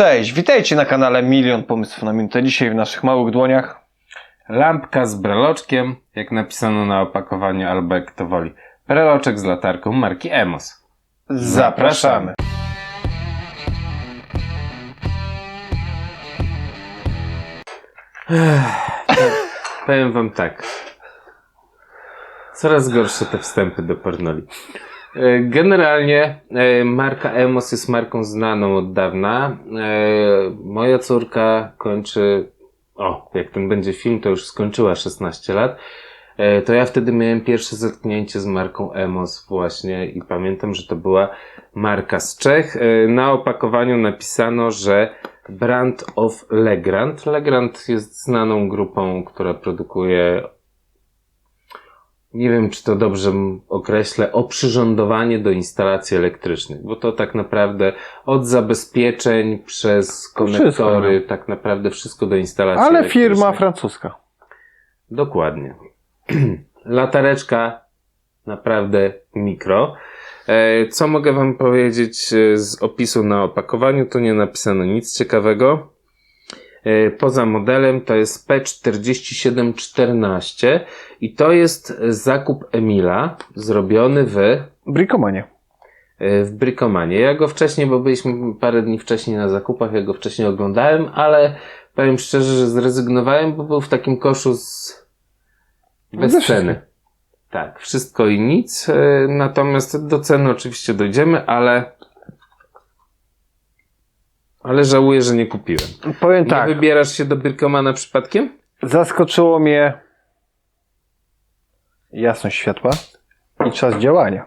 Cześć, witajcie na kanale Milion Pomysłów na Minutę. Dzisiaj w naszych małych dłoniach Lampka z breloczkiem, jak napisano na opakowaniu, albo jak to woli. Breloczek z latarką marki Emos. zapraszamy. Powiem wam tak. Coraz gorsze te wstępy do pornoli. E, Generalnie e, marka Emos jest marką znaną od dawna. E, Moja córka kończy, o, jak ten będzie film, to już skończyła 16 lat. To ja wtedy miałem pierwsze zetknięcie z marką Emos właśnie i pamiętam, że to była marka z Czech. Na opakowaniu napisano, że Brand of Legrand. Legrand jest znaną grupą, która produkuje nie wiem, czy to dobrze określę, oprzyrządowanie do instalacji elektrycznych, bo to tak naprawdę od zabezpieczeń przez konektory, wszystko, tak naprawdę wszystko do instalacji Ale firma francuska. Dokładnie. Latareczka naprawdę mikro. E, Co mogę Wam powiedzieć e, z opisu na opakowaniu? To nie napisano nic ciekawego. E, Poza modelem to jest P4714 i to jest zakup Emila zrobiony w, Brikomanie. e, w Bricomanie. Ja go wcześniej, bo byliśmy parę dni wcześniej na zakupach, ja go wcześniej oglądałem, ale powiem szczerze, że zrezygnowałem, bo był w takim koszu z bez ceny. Tak, wszystko i nic. e, Natomiast do ceny oczywiście dojdziemy, ale ale żałuję, że nie kupiłem. Powiem Nie tak, wybierasz się do Birkomana przypadkiem? zaskoczyło mnie jasność światła i czas działania.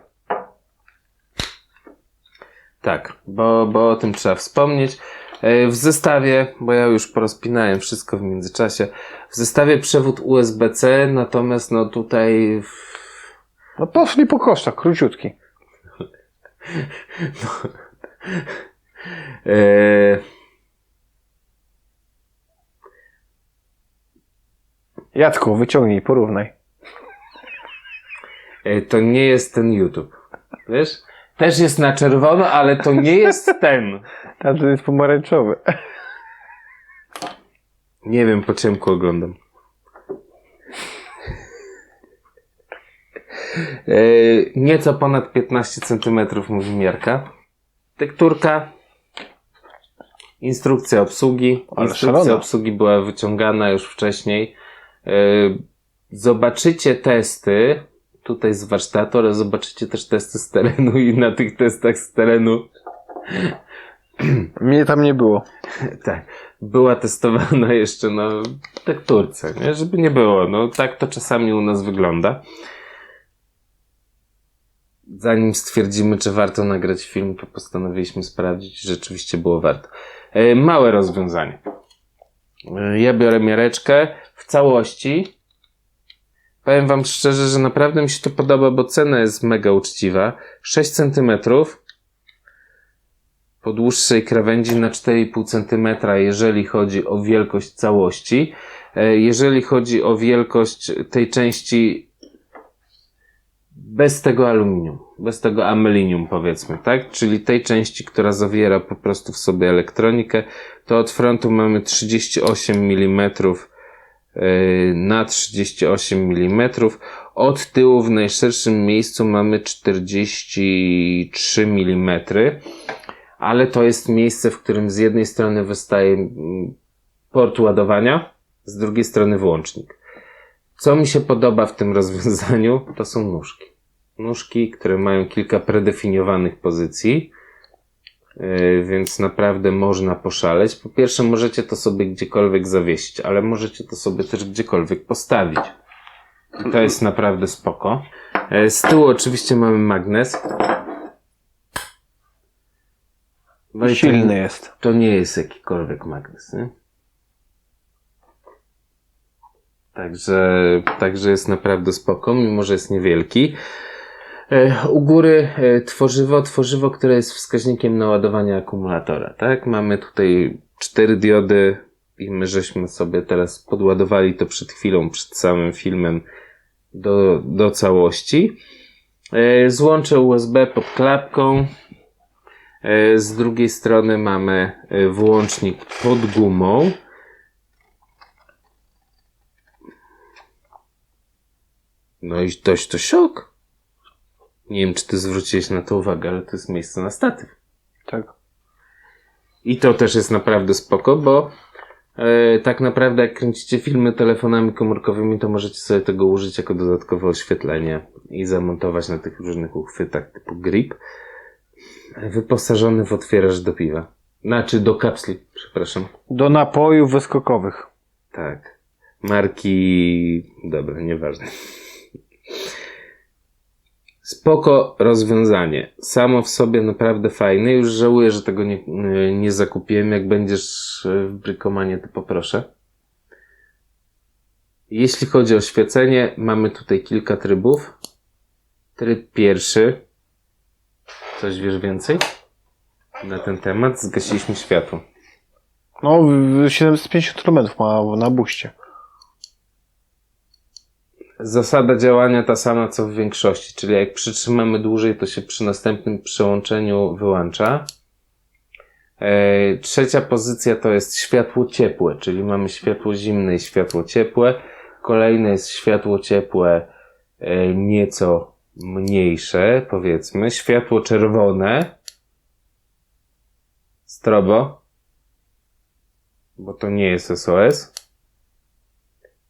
Tak, bo, bo o tym trzeba wspomnieć. E, W zestawie, bo ja już porozpinałem wszystko w międzyczasie, w zestawie przewód USB-C, natomiast no tutaj w- No poszli po kosztach, króciutki. e, Jacku, wyciągnij, porównaj. e, to nie jest ten YouTube. Wiesz? Też jest na czerwono, ale to nie jest ten. To jest pomarańczowy. Nie wiem, po ciemku oglądam. E, nieco ponad 15 cm mówi miarka. Tekturka. Instrukcja obsługi. Ale Instrukcja szalona. obsługi była wyciągana już wcześniej. E, zobaczycie testy tutaj z warsztatu, ale zobaczycie też testy z terenu i na tych testach z terenu Mnie tam nie było. tak, była testowana jeszcze na tekturce, nie? Żeby nie było. No tak to czasami u nas wygląda. Zanim stwierdzimy, czy warto nagrać film, to postanowiliśmy sprawdzić, czy rzeczywiście było warto. E, małe rozwiązanie. E, ja biorę miareczkę w całości. Powiem wam szczerze, że naprawdę mi się to podoba, bo cena jest mega uczciwa. 6 centymetrów po dłuższej krawędzi na 4,5 cm, jeżeli chodzi o wielkość całości. E, Jeżeli chodzi o wielkość tej części bez tego aluminium, bez tego amelinium powiedzmy, tak? Czyli tej części, która zawiera po prostu w sobie elektronikę, to od frontu mamy 38 mm e, na 38 mm. Od tyłu w najszerszym miejscu mamy 43 mm ale to jest miejsce, w którym z jednej strony wystaje mm, port ładowania, z drugiej strony włącznik. Co mi się podoba w tym rozwiązaniu, to są nóżki. Nóżki, które mają kilka predefiniowanych pozycji, yy, więc naprawdę można poszaleć. Po pierwsze, możecie to sobie gdziekolwiek zawiesić, ale możecie to sobie też gdziekolwiek postawić. I to jest naprawdę spoko. Yy, Z tyłu oczywiście mamy magnes. No Silny jest. to nie jest jakikolwiek magnes, nie? Także, także jest naprawdę spoko, mimo że jest niewielki. E, U góry e, tworzywo, tworzywo, które jest wskaźnikiem naładowania akumulatora, tak? Mamy tutaj cztery diody i my żeśmy sobie teraz podładowali to przed chwilą, przed samym filmem do, do całości. E, Złącze USB pod klapką. Z drugiej strony mamy włącznik pod gumą. No i dość to szok. Nie wiem, czy ty zwróciłeś na to uwagę, ale to jest miejsce na statyw. Tak. I to też jest naprawdę spoko, bo e, tak naprawdę jak kręcicie filmy telefonami komórkowymi, to możecie sobie tego użyć jako dodatkowe oświetlenie i zamontować na tych różnych uchwytach typu grip. Wyposażony w otwieracz do piwa. Znaczy do kapsli, przepraszam. Do napojów wyskokowych. Tak. Marki. Dobra, nieważne. Spoko rozwiązanie. Samo w sobie naprawdę fajne. Już żałuję, że tego nie, nie zakupiłem. Jak będziesz w Brykomanie, to poproszę. Jeśli chodzi o świecenie, mamy tutaj kilka trybów. Tryb pierwszy. Coś wiesz więcej? Na ten temat zgasiliśmy światło. No, w- 750 elementów ma na buście. Zasada działania ta sama co w większości, czyli jak przytrzymamy dłużej, to się przy następnym przełączeniu wyłącza. E, trzecia pozycja to jest światło ciepłe, czyli mamy światło zimne i światło ciepłe. Kolejne jest światło ciepłe e, nieco mniejsze, powiedzmy. Światło czerwone. Strobo. Bo to nie jest SOS.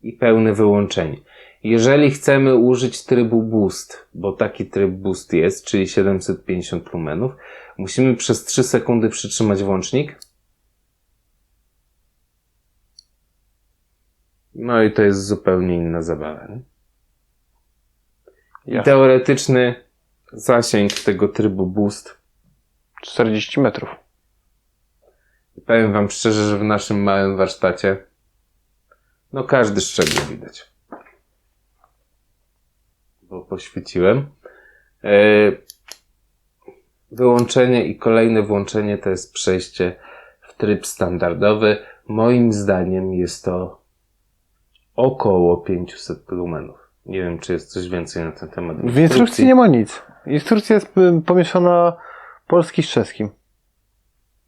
I pełne wyłączenie. Jeżeli chcemy użyć trybu boost, bo taki tryb boost jest, czyli 750 lumenów, musimy przez 3 sekundy przytrzymać włącznik. No i to jest zupełnie inna zabawa. Nie? Teoretyczny zasięg tego trybu boost. 40 metrów. Powiem wam szczerze, że w naszym małym warsztacie no każdy szczegół widać. Bo poświeciłem. E, Wyłączenie i kolejne włączenie to jest przejście w tryb standardowy. Moim zdaniem jest to około 500 lumenów. Nie wiem, czy jest coś więcej na ten temat. W instrukcji nie ma nic. Instrukcja jest y, pomieszana polski z czeskim.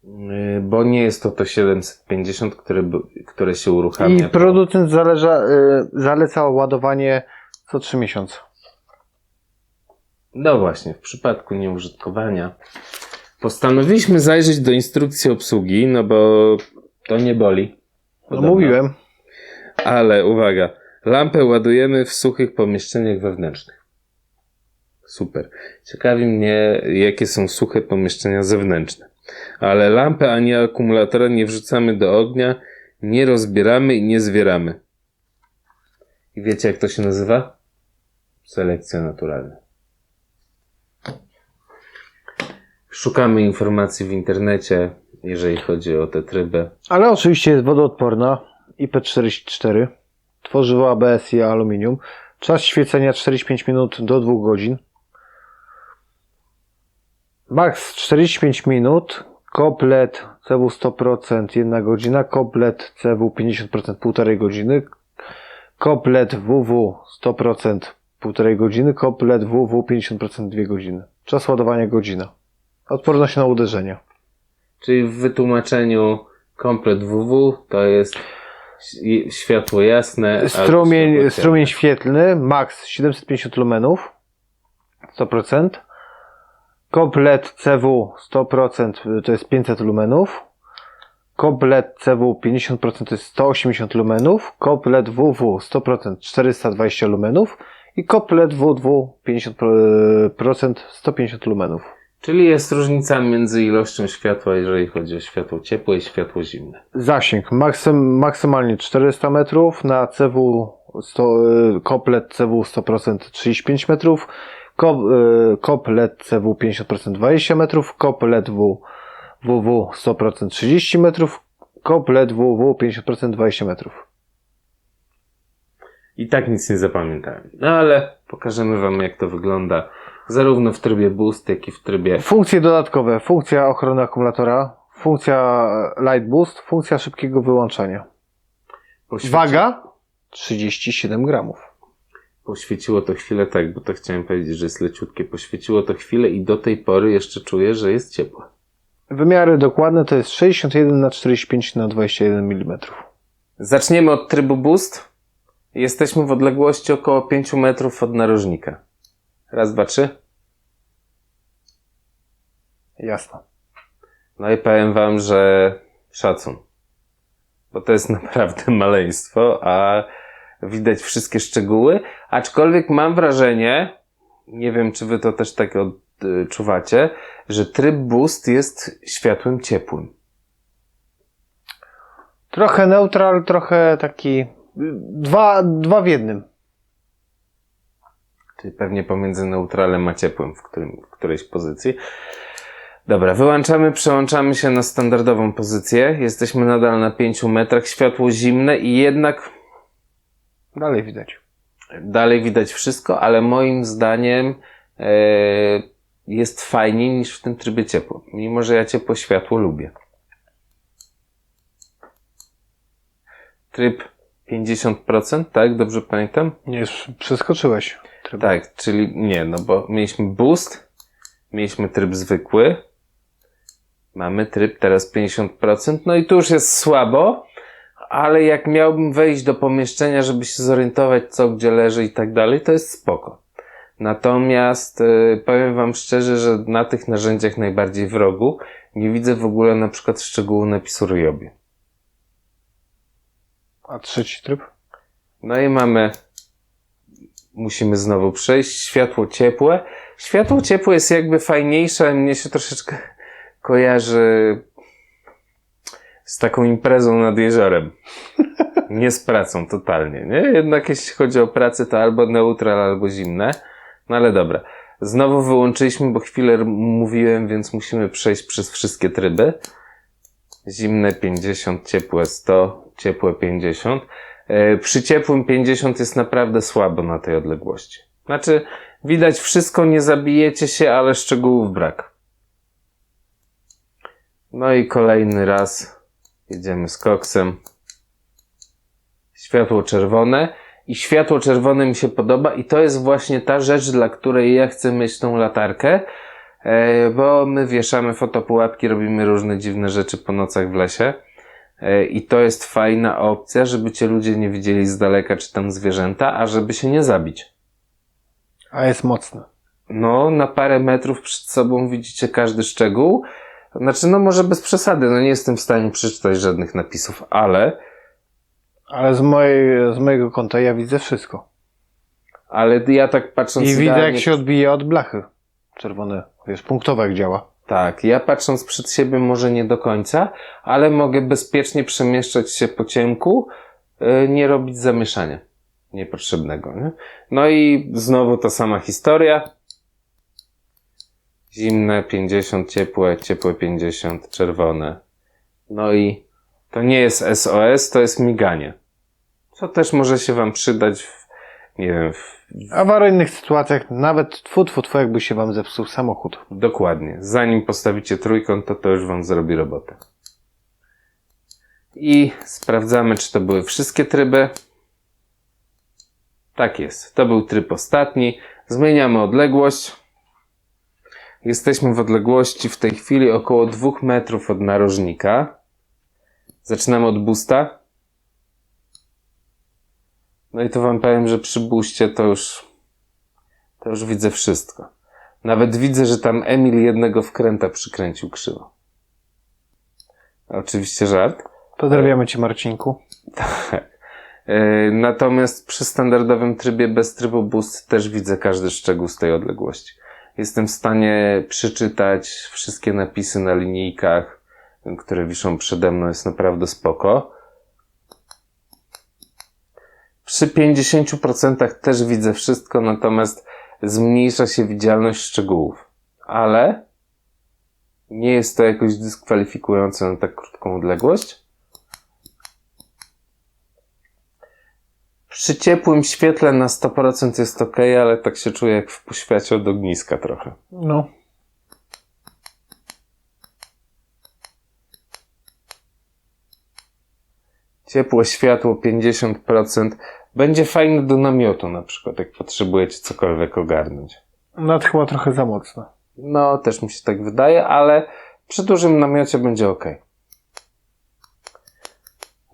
Yy, Bo nie jest to to 750, które, które się uruchamia. I producent zależa, y, zaleca ładowanie co 3 miesiące. No właśnie, w przypadku nieużytkowania postanowiliśmy zajrzeć do instrukcji obsługi, no bo to nie boli. No Podobno. mówiłem. Ale uwaga, lampę ładujemy w suchych pomieszczeniach wewnętrznych. Super. Ciekawi mnie, jakie są suche pomieszczenia zewnętrzne. Ale lampę ani akumulatora nie wrzucamy do ognia, nie rozbieramy i nie zwieramy. I wiecie, jak to się nazywa? Selekcja naturalna. Szukamy informacji w internecie, jeżeli chodzi o te tryby. Ale oczywiście jest wodoodporna. IP44. Tworzywo ABS i aluminium. Czas świecenia 45 minut do 2 godzin. Max 45 minut. Komplet CW 100% 1 godzina. Komplet CW 50% 1,5 godziny. Komplet WW 100% 1,5 godziny. Komplet WW 50% 2 godziny. Czas ładowania godzina. Odporność na uderzenia. Czyli w wytłumaczeniu komplet WW to jest światło jasne. albo światło Strumień, strumień świetlny, max 750 lumenów, 100%. Komplet CW 100% to jest 500 lumenów. Komplet CW 50% to jest 180 lumenów. Komplet WW 100% 420 lumenów. I komplet WW 50% 150 lumenów. Czyli jest różnica między ilością światła, jeżeli chodzi o światło ciepłe i światło zimne. Zasięg maksym, maksymalnie 400 metrów, na CW 100, y, komplet CW 100% 35 metrów, ko, y, komplet CW 50% 20 metrów, komplet W, WW 100% 30 metrów, komplet WW 50% 20 metrów. I tak nic nie zapamiętałem. No ale pokażemy Wam, jak to wygląda zarówno w trybie boost, jak i w trybie Funkcje dodatkowe, funkcja ochrony akumulatora, funkcja light boost, funkcja szybkiego wyłączania. poświeci- Waga 37 gramów. Poświeciło to chwilę, tak, bo to chciałem powiedzieć, że jest leciutkie. Poświeciło to chwilę i do tej pory jeszcze czuję, że jest ciepłe. Wymiary dokładne to jest 61 na 45 na 21 mm. Zaczniemy od trybu boost. Jesteśmy w odległości około 5 metrów od narożnika. Raz, dwa, trzy. Jasno. No i powiem wam, że szacun. Bo to jest naprawdę maleństwo, a widać wszystkie szczegóły. Aczkolwiek mam wrażenie, nie wiem czy wy to też tak odczuwacie, że tryb boost jest światłem ciepłym. Trochę neutral, trochę taki. y, Dwa, dwa w jednym. Czyli pewnie pomiędzy neutralem a ciepłym w, którym, w którejś pozycji. Dobra, wyłączamy, przełączamy się na standardową pozycję. Jesteśmy nadal na 5 metrach, światło zimne i jednak Dalej widać. dalej widać wszystko, ale moim zdaniem e, jest fajniej niż w tym trybie ciepło. Mimo, że ja ciepło światło lubię. Tryb 50%, tak? Dobrze pamiętam? Nie, przeskoczyłeś. Tryb. Tak, czyli nie, no bo mieliśmy boost, mieliśmy tryb zwykły, mamy tryb teraz 50%, no i tu już jest słabo, ale jak miałbym wejść do pomieszczenia, żeby się zorientować co gdzie leży i tak dalej, to jest spoko. Natomiast y, powiem wam szczerze, że na tych narzędziach najbardziej w rogu nie widzę w ogóle na przykład szczegółu napisu Ryobi. A trzeci tryb? No i mamy, musimy znowu przejść, światło ciepłe. Światło ciepłe jest jakby fajniejsze, mnie się troszeczkę kojarzy z taką imprezą nad jeziorem. Nie z pracą totalnie, nie? Jednak jeśli chodzi o pracę, to albo neutral, albo zimne. No ale dobra. Znowu wyłączyliśmy, bo chwilę mówiłem, więc musimy przejść przez wszystkie tryby. Zimne 50, ciepłe 100, ciepłe 50. E, Przy ciepłym 50 jest naprawdę słabo na tej odległości. Znaczy, widać wszystko, nie zabijecie się, ale szczegółów brak. No i kolejny raz jedziemy z koksem. Światło czerwone. I światło czerwone mi się podoba i to jest właśnie ta rzecz, dla której ja chcę mieć tą latarkę, e, bo my wieszamy fotopułapki, robimy różne dziwne rzeczy po nocach w lesie. E, I to jest fajna opcja, żeby cię ludzie nie widzieli z daleka, czy tam zwierzęta, a żeby się nie zabić. A jest mocny. No, na parę metrów przed sobą widzicie każdy szczegół. Znaczy, no może bez przesady, no nie jestem w stanie przeczytać żadnych napisów, ale, Ale z, mojej, z mojego konta ja widzę wszystko. ale ja tak patrząc I widzę jak się odbija od blachy. Czerwone. Wiesz, punktowo jak działa. Tak, ja patrząc przed siebie może nie do końca, ale mogę bezpiecznie przemieszczać się po ciemku, yy, nie robić zamieszania niepotrzebnego. Nie? No i znowu ta sama historia. Zimne 50, ciepłe, ciepłe 50, czerwone. No i to nie jest SOS, to jest miganie. Co też może się wam przydać w, nie wiem, w awaryjnych sytuacjach nawet tfu, tfu, tfu, jakby się wam zepsuł samochód. Dokładnie. Zanim postawicie trójkąt, to to już wam zrobi robotę. I sprawdzamy, czy to były wszystkie tryby. Tak jest. To był tryb ostatni. Zmieniamy odległość. Jesteśmy w odległości w tej chwili około 2 metrów od narożnika. Zaczynamy od boosta. No i to wam powiem, że przy booście to już, to już widzę wszystko. Nawet widzę, że tam Emil jednego wkręta przykręcił krzywo. Oczywiście żart. Pozdrawiamy cię Marcinku. E, Natomiast przy standardowym trybie bez trybu boost też widzę każdy szczegół z tej odległości. Jestem w stanie przeczytać wszystkie napisy na linijkach, które wiszą przede mną. Jest naprawdę spoko. Przy 50% też widzę wszystko, natomiast zmniejsza się widzialność szczegółów. Ale nie jest to jakoś dyskwalifikujące na tak krótką odległość. Przy ciepłym świetle na 100% jest ok, ale tak się czuję jak w poświacie od ogniska trochę. No. Ciepłe światło 50% będzie fajne do namiotu na przykład, jak potrzebujecie cokolwiek ogarnąć. Nawet chyba trochę za mocno. No, też mi się tak wydaje, ale Przy dużym namiocie będzie ok.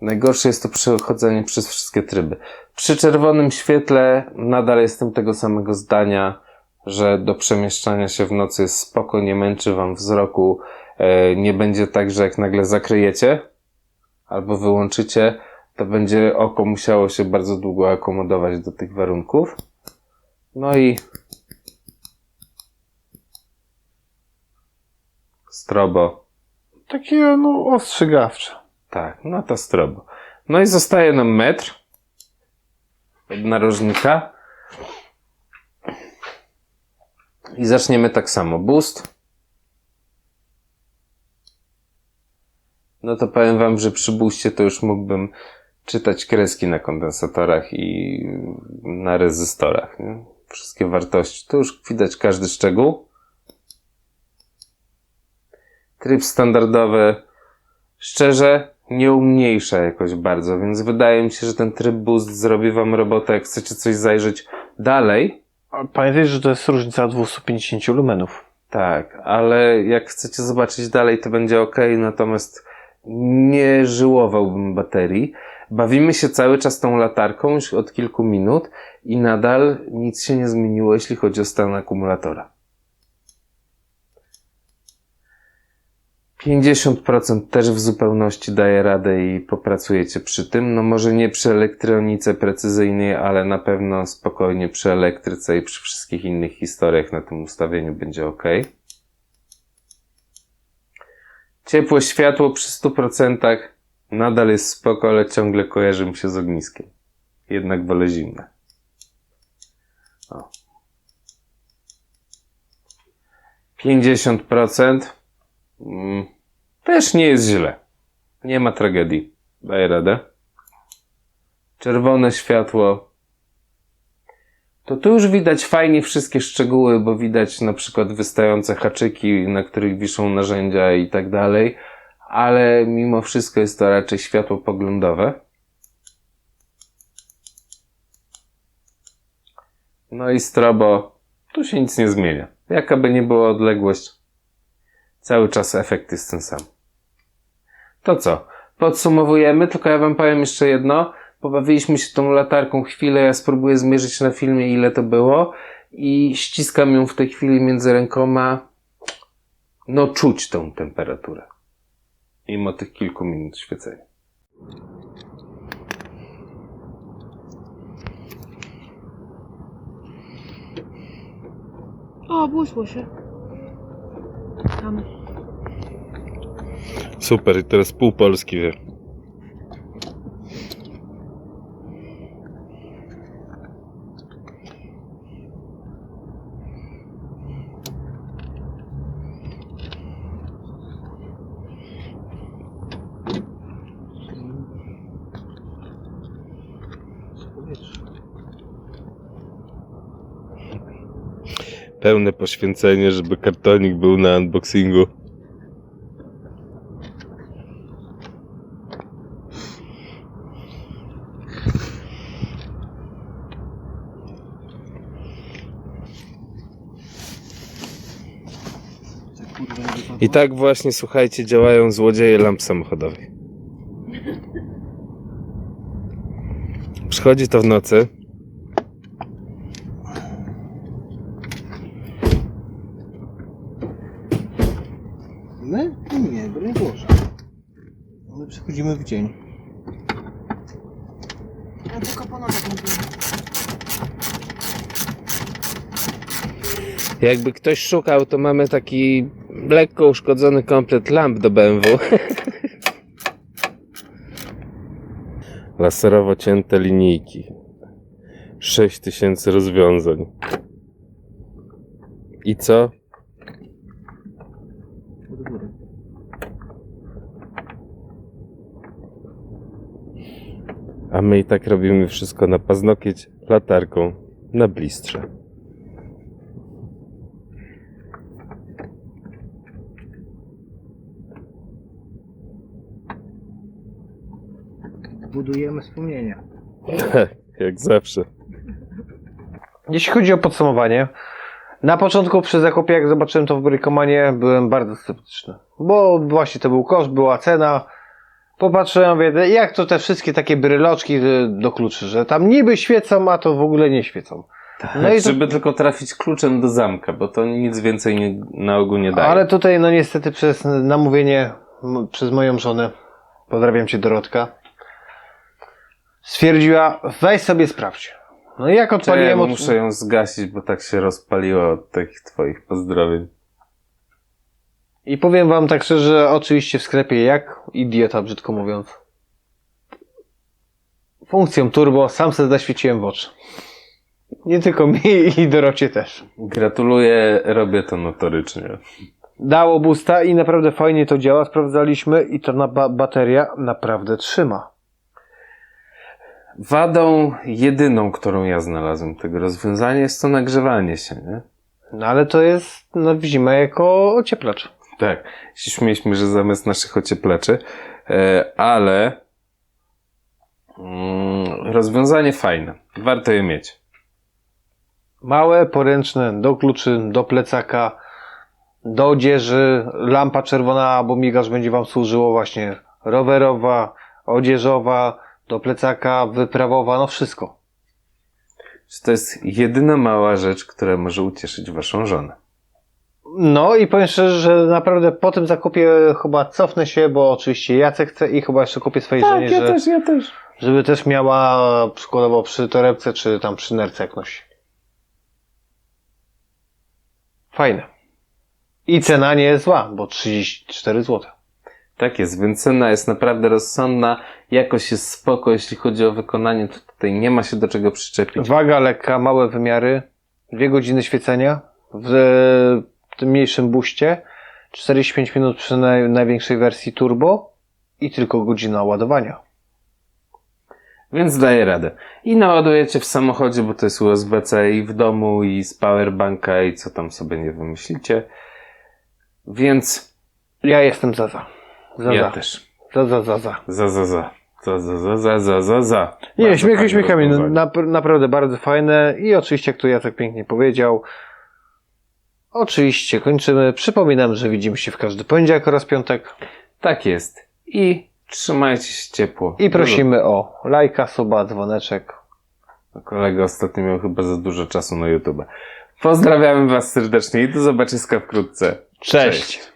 Najgorsze jest to przechodzenie przez wszystkie tryby. Przy czerwonym świetle nadal jestem tego samego zdania, że do przemieszczania się w nocy jest spoko, nie męczy wam wzroku. E, nie będzie tak, że jak nagle zakryjecie albo wyłączycie, to będzie oko musiało się bardzo długo akomodować do tych warunków. No i strobo. Takie, no, ostrzegawcze. Tak, no to strobo. No i zostaje nam metr od narożnika. I zaczniemy tak samo. Boost. No to powiem wam, że przy boostie to już mógłbym czytać kreski na kondensatorach i na rezystorach. Nie? Wszystkie wartości. Tu już widać każdy szczegół. Tryb standardowy szczerze nie umniejsza jakoś bardzo, więc wydaje mi się, że ten tryb boost zrobi wam robotę, jak chcecie coś zajrzeć dalej. Pamiętaj, że to jest różnica 250 lumenów. Tak, ale jak chcecie zobaczyć dalej, to będzie ok, natomiast nie żyłowałbym baterii. Bawimy się cały czas tą latarką już od kilku minut i nadal nic się nie zmieniło, jeśli chodzi o stan akumulatora. 50% też w zupełności daje radę i popracujecie przy tym. No może nie przy elektronice precyzyjnej, ale na pewno spokojnie przy elektryce i przy wszystkich innych historiach na tym ustawieniu będzie ok. Ciepłe światło przy 100% nadal jest spoko, ale ciągle kojarzy mi się z ogniskiem. Jednak wolę zimne. O. 50% Mm, Też nie jest źle. Nie ma tragedii. Daję radę. Czerwone światło. To tu już widać fajnie wszystkie szczegóły, bo widać na przykład wystające haczyki, na których wiszą narzędzia i tak dalej, ale mimo wszystko jest to raczej światło poglądowe. No i strobo, tu się nic nie zmienia. Jaka by nie była odległość, Cały czas efekt jest ten sam. To co? Podsumowujemy, tylko ja wam powiem jeszcze jedno. Pobawiliśmy się tą latarką chwilę, ja spróbuję zmierzyć na filmie ile to było i ściskam ją w tej chwili między rękoma. No czuć tą temperaturę. Mimo tych kilku minut świecenia. O, błysło się. Tam. Super, i teraz pół Polski wie. Pełne poświęcenie, żeby kartonik był na unboxingu. I tak właśnie, słuchajcie, działają złodzieje lamp samochodowych. Przychodzi to w nocy. My? Nie, broń Boże. My przychodzimy w dzień. Ja tylko po nogach mówię. Jakby ktoś szukał, to mamy taki lekko uszkodzony komplet lamp do BMW. Laserowo cięte linijki. 6000 rozwiązań. I co? A my i tak robimy wszystko na paznokieć latarką na blistrze. Budujemy wspomnienia. Tak, jak zawsze. Jeśli chodzi o podsumowanie, na początku przy zakupie, jak zobaczyłem to w Brikomanie, byłem bardzo sceptyczny. bo właśnie to był koszt, była cena. Popatrzyłem, mówię, jak to te wszystkie takie bryloczki do kluczy, że tam niby świecą, a to w ogóle nie świecą. No i to, Żeby tylko trafić kluczem do zamka, bo to nic więcej nie, na ogół nie daje. ale tutaj no niestety przez namówienie m- przez moją żonę, pozdrawiam cię Dorotka, stwierdziła, weź sobie sprawdź. No i jak odpaliłem... od- muszę ją zgasić, bo tak się rozpaliło od takich twoich pozdrowień. I powiem wam tak szczerze, oczywiście w sklepie jak idiota, brzydko mówiąc. Funkcją turbo sam sobie zaświeciłem w oczy. Nie tylko mi i Dorocie też. Gratuluję, robię to notorycznie. Dało busta i naprawdę fajnie to działa. Sprawdzaliśmy i to na ba- bateria naprawdę trzyma. Wadą jedyną, którą ja znalazłem tego rozwiązania jest to nagrzewanie się, nie? No ale to jest no, w zimę jako ocieplacz. Tak. Się Śmieliśmy, że zamiast naszych ocieplaczy, e, ale mm, rozwiązanie fajne. Warto je mieć. Małe, poręczne, do kluczy, do plecaka, do odzieży, lampa czerwona albo migacz będzie Wam służyło właśnie rowerowa, odzieżowa, do plecaka, wyprawowa, no wszystko. To jest jedyna mała rzecz, która może ucieszyć waszą żonę. No i powiem szczerze, że naprawdę po tym zakupie chyba cofnę się, bo oczywiście Jacek chce i chyba jeszcze kupię swojej żonie, że, Tak, ja też. żeby też miała przykładowo przy torebce, czy tam przy nerce jak nosi. Fajne. I cena nie jest zła, bo 34 zł. Tak jest, więc cena jest naprawdę rozsądna, jakość jest spoko, jeśli chodzi o wykonanie, to tutaj nie ma się do czego przyczepić. Waga lekka, małe wymiary, dwie godziny świecenia w tym mniejszym buście, 45 minut przy naj, największej wersji turbo i tylko godzina ładowania. Więc daje radę. I naładujecie w samochodzie, bo to jest USB-C i w domu, i z powerbanka, i co tam sobie nie wymyślicie. Więc Ja jestem za za. Za ja za. też. Za za za za. Za, za, za. Za, za, za, za, za, za, za. Nie, śmiechy śmiechami, no, nap- naprawdę bardzo fajne i oczywiście, jak tu Jacek pięknie powiedział, oczywiście kończymy. Przypominam, że widzimy się w każdy poniedziałek oraz piątek Tak jest. I trzymajcie się ciepło. i prosimy o lajka, suba, dzwoneczek. Kolega ostatnio miał chyba za dużo czasu na YouTube. Pozdrawiamy Was serdecznie i do zobaczyska wkrótce. Cześć.